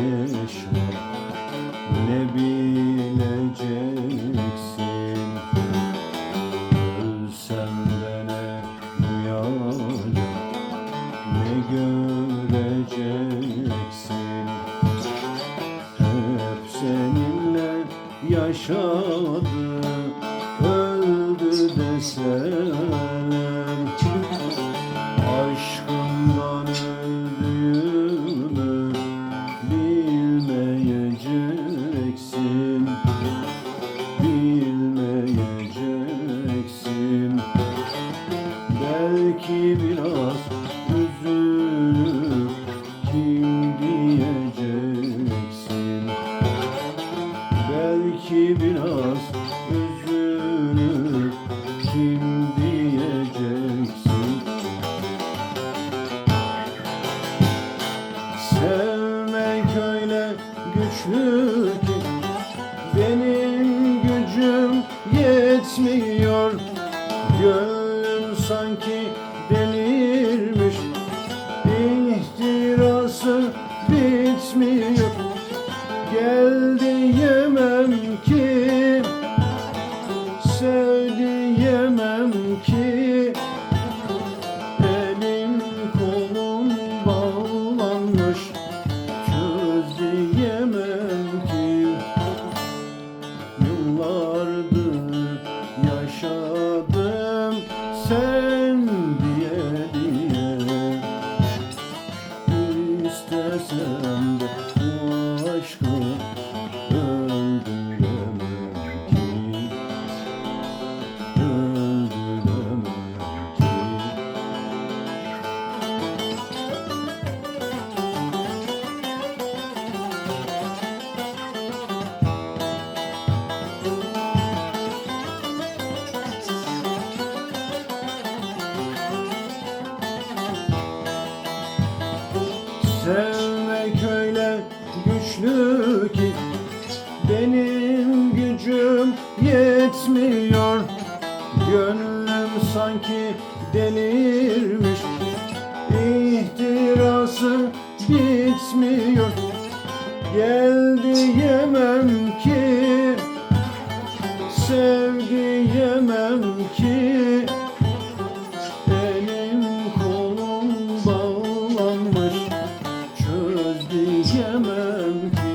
yaşa ne bileceksin? Ölsem de ne duyacak? Ne göreceksin? Hep seninle yaşadım. Belki biraz üzülüp kim diyeceksin? Belki biraz üzülüp kim diyeceksin? Sevmek öyle güçlü ki benim gücüm yetmiyor. Gönlüm sanki İhtirası bitmiyor? Gel diyemem ki. Sev diyemem ki. Elim kolum bağlanmış. Çöz diyemem ki. Yıllardır İstesem de bu aşkı öldüremem ki. Öldüremem yetmiyor. Gönlüm sanki delirmiş. İhtirası bitmiyor. Gel diyemem ki Sev diyemem ki. Elim kolum bağlanmış. Çöz diyemem ki.